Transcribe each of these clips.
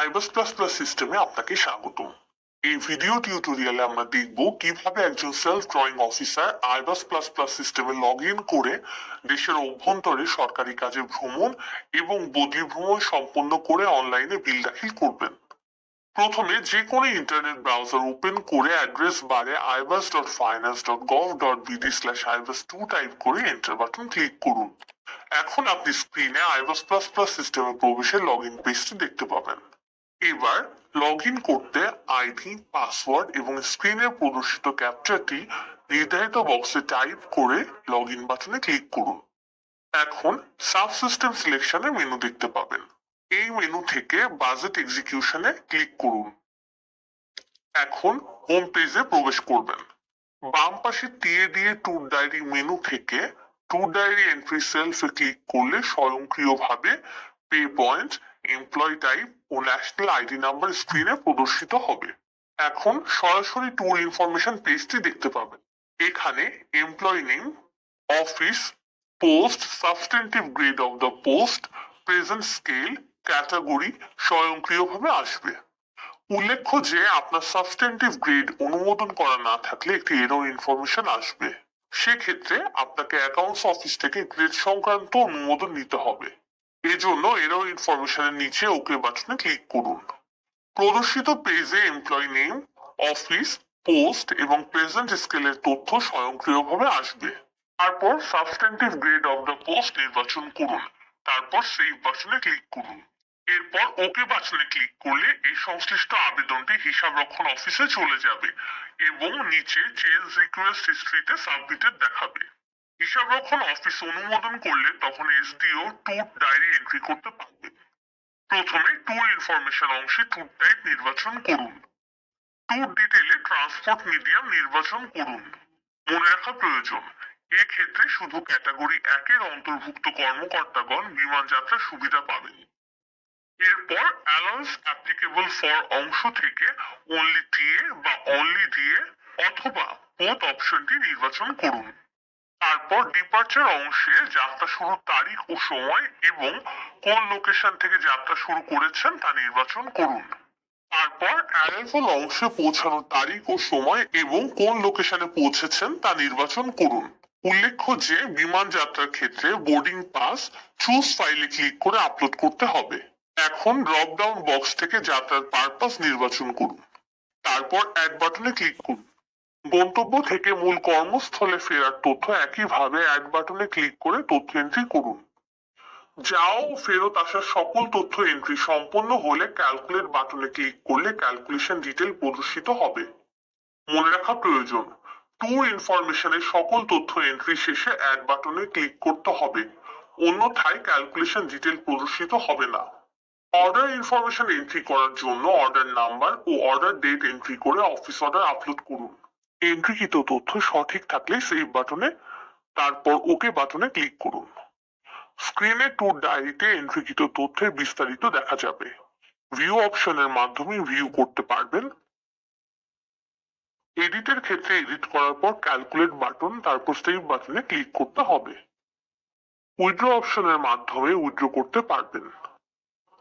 আইবাস plus plus সিস্টেমে আপনাকে স্বাগত এই ভিডিও টিউটোরিয়ালে আমরা দেখব কীভাবে একজন self drawing officer iBAS plus plus সিস্টেমে লগ ইন করে দেশের অভ্যন্তরে সরকারি কাজে ভ্রমণ এবং বদলি ভ্রমণ সম্পন্ন করে অনলাইনে বিল দাখিল করবেন। প্রথমে যে কোনো ইন্টারনেট ব্রাউজার ওপেন করে অ্যাড্রেস বারে iBAS dot finance dot gov dot BD slash iBAS two type করে এন্টার বাটন ক্লিক করুন। এখন আপনি স্ক্রিনে আইবাস প্লাস প্লাস সিস্টেমে প্রবেশের লগ ইন পেজটি দেখতে পাবেন। এবার লগ ইন করতে আইডি পাসওয়ার্ড এবং স্ক্রিনে প্রদর্শিত ক্যাপচারটি নির্ধারিত বক্সে টাইপ করে লগ ইন বাটনে ক্লিক করুন। এখন সাব সিস্টেম সিলেকশনে মেনু দেখতে পাবেন। এই মেনু থেকে বাজেট এক্সিকিউশনে ক্লিক করুন। এখন হোম পেজে প্রবেশ করবেন। বাম পাশে টিএ দিয়ে ট্যুর ডায়েরি মেনু থেকে ট্যুর ডায়েরি এন্ট্রি সেলফে ক্লিক করলে স্বয়ংক্রিয়ভাবে পে পয়েন্ট এমপ্লয় টাইপ ও ন্যাশনাল আইডি নাম্বার স্ক্রিনে প্রদর্শিত হবে। এখন সরাসরি ট্যুর ইনফরমেশন পেজটি দেখতে পাবেন। এখানে employ name office post substantive grade of the post present scale category স্বয়ংক্রিয়ভাবে আসবে। উল্লেখ্য যে আপনার সাবস্টেন্টিভ গ্রেড অনুমোদন করা না থাকলে একটি এরর ইনফরমেশন আসবে। সেক্ষেত্রে আপনাকে অ্যাকাউন্টস অফিস থেকে গ্রেড সংক্রান্ত অনুমোদন নিতে হবে। এজন্য এরর ইনফরমেশনের নিচে ওকে বাটনে ক্লিক করুন। প্রদর্শিত পেজে এমপ্লয় নেম অফিস পোস্ট এবং প্রেজেন্ট স্কেলের তথ্য স্বয়ংক্রিয়ভাবে আসবে। তারপর substantive grade of the post নির্বাচন করুন। তারপর সেভ বাটনে ক্লিক করুন। এরপর ওকে বাটনে ক্লিক করলে এই সংশ্লিষ্ট আবেদনটি হিসাব রক্ষণ অফিসে চলে যাবে এবং নিচে চেঞ্জ রিকোয়েস্ট হিস্ট্রিতে সাবমিটেড দেখাবে। হিসাব রক্ষণ অফিস অনুমোদন করলে তখন এসডিও ট্যুর ডায়েরি এন্ট্রি করতে পারবে। প্রথমে ট্যুর ইনফরমেশন অংশে ট্যুর টাইপ নির্বাচন করুন। ট্যুর ডিটেলে ট্রান্সপোর্ট মিডিয়াম নির্বাচন করুন। মনে রাখা প্রয়োজন, এক্ষেত্রে শুধু ক্যাটাগরি একের অন্তর্ভুক্ত কর্মকর্তাগণ বিমান যাত্রার সুবিধা পাবেন। এরপর অ্যালাউন্স অ্যাপ্লিকেবল ফর অংশ থেকে অনলি টিএ বা অনলি ডিএ অথবা বোথ অপশনটি নির্বাচন করুন। তারপর ডিপার্চার অংশে যাত্রা শুরুর তারিখ ও সময় এবং কোন লোকেশন থেকে যাত্রা শুরু করেছেন তা নির্বাচন করুন। তারপর অ্যারাইভাল অংশে পৌঁছানোর তারিখ ও সময় এবং কোন লোকেশনে পৌঁছেছেন তা নির্বাচন করুন। উল্লেখ্য যে বিমান যাত্রার ক্ষেত্রে বোর্ডিং পাস চুজ ফাইলে ক্লিক করে আপলোড করতে হবে। এখন ড্রপ ডাউন বক্স থেকে যাত্রার পারপাস নির্বাচন করুন। তারপর অ্যাড বাটনে ক্লিক করুন। গন্তব্য থেকে মূল কর্মস্থলে ফেরার তথ্য একইভাবে অ্যাড বাটনে ক্লিক করে তথ্য এন্ট্রি করুন। যাও ফেরত আসার সকল তথ্য এন্ট্রি সম্পন্ন হলে ক্যালকুলেট বাটনে ক্লিক করলে ক্যালকুলেশন ডিটেল প্রদর্শিত হবে। মনে রাখা প্রয়োজন ট্যুর ইনফরমেশনের সকল তথ্য এন্ট্রি শেষে অ্যাড বাটনে ক্লিক করতে হবে, অন্যথায় ক্যালকুলেশন ডিটেল প্রদর্শিত হবে না। অর্ডার ইনফরমেশন এন্ট্রি করার জন্য অর্ডার নাম্বার ও অর্ডার ডেট এন্ট্রি করে অফিস অর্ডার আপলোড করুন। এন্ট্রিকৃত তথ্য সঠিক থাকলে সেভ বাটনে তারপর ওকে বাটনে ক্লিক করুন। স্ক্রিনে ট্যুর ডায়েরিতে এন্ট্রিকৃত তথ্যের বিস্তারিত দেখা যাবে। ভিউ অপশনের মাধ্যমে ভিউ করতে পারবেন। এডিটের ক্ষেত্রে এডিট করার পর ক্যালকুলেট বাটন তারপর সেভ বাটনে ক্লিক করতে হবে। উইথড্র অপশনের মাধ্যমে উইথড্র করতে পারবেন।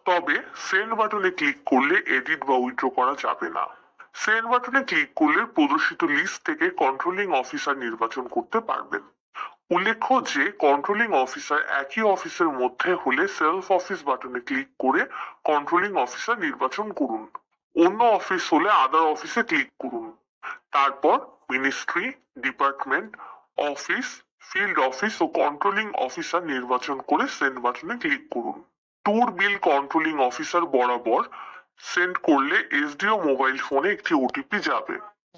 তবে সেন্ড বাটনে ক্লিক করলে এডিট বা উইথড্র করা যাবে না। সেন্ড বাটনে ক্লিক করলে প্রদর্শিত লিস্ট থেকে কন্ট্রোলিং অফিসার নির্বাচন করতে পারবেন। উল্লেখ্য যে কন্ট্রোলিং অফিসার একই অফিসের মধ্যে হলে সেলফ অফিস বাটনে ক্লিক করে কন্ট্রোলিং অফিসার নির্বাচন করুন। অন্য অফিস হলে আদার অফিসে ক্লিক করুন। তারপর ministry department office field office ও কন্ট্রোলিং অফিসার নির্বাচন করে সেন্ড বাটনে ক্লিক করুন। ট্যুর বিল কন্ট্রোলিং অফিসার বরাবর সেন্ড করলে এসডিও মোবাইল ফোনে একটি ওটিপি যাবে।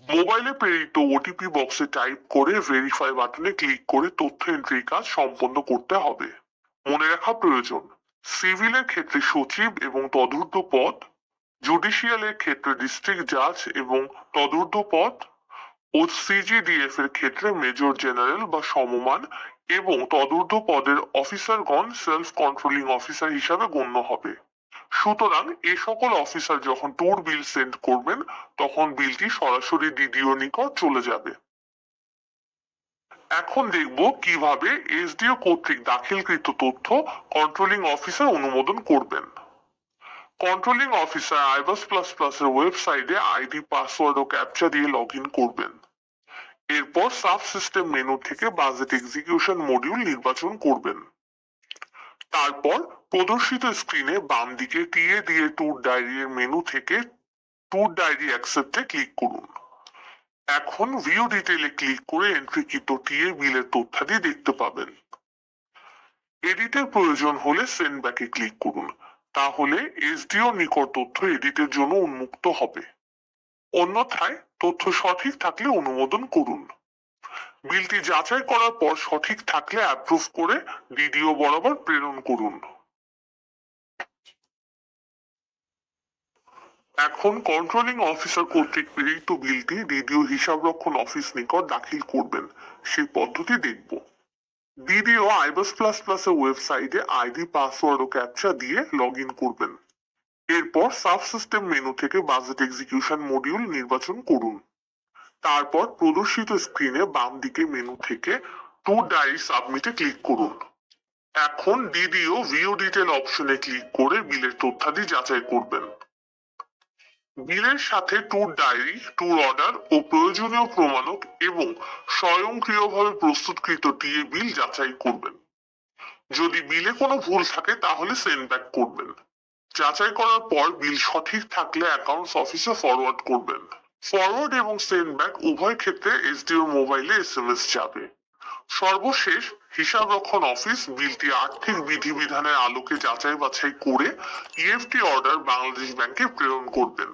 মোবাইলে প্রেরিত ওটিপি বক্সে টাইপ করে ভেরিফাই বাটনে ক্লিক করে তথ্য এন্ট্রির কাজ সম্পন্ন করতে হবে। মনে রাখা প্রয়োজন সিভিলের ক্ষেত্রে সচিব এবং তদূর্ধ্ব পদ জুডিশিয়ালের ক্ষেত্রে ডিস্ট্রিক্ট জাজ এবং তদূর্ধ্ব পদ ও সিজিডিএফ এর ক্ষেত্রে মেজর জেনারেল বা সমমান এবং তদূর্ধ্ব পদের অফিসারগণ সেলফ কন্ট্রোলিং অফিসার হিসাবে গণ্য হবে। সুতরাং এ সকল অফিসার যখন ট্যুর বিল সেন্ড করবেন, তখন বিলটি সরাসরি ডিডিও নিকট চলে যাবে। এখন দেখব কীভাবে এসডিও কর্তৃক দাখিলকৃত তথ্য কন্ট্রোলিং অফিসার অনুমোদন করবেন। Controlling officer iBAS plus plus এর ওয়েবসাইটে আইডি পাসওয়ার্ড ও ক্যাপচা দিয়ে লগ করবেন। এরপর সাব সিস্টেম মেনু থেকে বাজেট এক্সিকিউশন মডিউল নির্বাচন করবেন। তারপর প্রদর্শিত স্ক্রিনে বাম দিকে টিএ দিয়ে ট্যুর ডায়েরি এর মেনু থেকে ট্যুর ডায়েরি অ্যাকসেপ্টে ক্লিক করুন। এখন ভিউ ডিটেইলে ক্লিক করে এন্ট্রিকৃত টিএ বিলের তথ্যাদি দেখতে পাবেন। এডিটের প্রয়োজন হলে সেন্ড ব্যাকে ক্লিক করুন। তাহলে এসডিও নিকট তথ্য এডিটের জন্য উন্মুক্ত হবে। অন্যথায় তথ্য সঠিক থাকলে অনুমোদন করুন। বিলটি যাচাই করার পর সঠিক থাকলে অ্যাপ্রুভ করে ডিডিও বরাবর প্রেরণ করুন। এখন কন্ট্রোলিং অফিসার কর্তৃক প্রেরিত বিলটি ডিডিও হিসাবরক্ষণ অফিস নিকট দাখিল করবেন। সেই পদ্ধতি দেখব। ডিডিও আইবাস প্লাস প্লাস এর ওয়েবসাইটে আইডি পাসওয়ার্ড ও ক্যাপচা দিয়ে লগ করবেন। এরপর সাব সিস্টেম মেনু থেকে বাজেট এক্সিকিউশন মডিউল নির্বাচন করুন। তারপর প্রদর্শিত স্ক্রিনে বাম দিকে মেনু থেকে টু ডায়েরি সাবমিটে ক্লিক করুন। এখন ডিডিও ভিও ডিটেল অপশনে ক্লিক করে বিলের তথ্যাদি যাচাই করবেন। বিলের সাথে ট্যুর ডায়েরি ট্যুর অর্ডার ও প্রয়োজনীয় প্রমাণক এবং স্বয়ংক্রিয়ভাবে প্রস্তুতকৃত টিএ বিল যাচাই করবেন। যদি বিলে কোনো ভুল থাকে, তাহলে সেন্ড ব্যাক করবেন। যাচাই করার পর বিল সঠিক থাকলে অ্যাকাউন্টস অফিসে ফরওয়ার্ড করবেন। ফরওয়ার্ড এবং সেন্ড ব্যাক উভয় ক্ষেত্রে এসডিও মোবাইলে এসএমএস যাবে। সর্বশেষ হিসাবরক্ষণ অফিস বিলটি আর্থিক বিধিবিধানের আলোকে যাচাই বাছাই করে ইএফটি অর্ডার বাংলাদেশ ব্যাংকে প্রেরণ করবেন।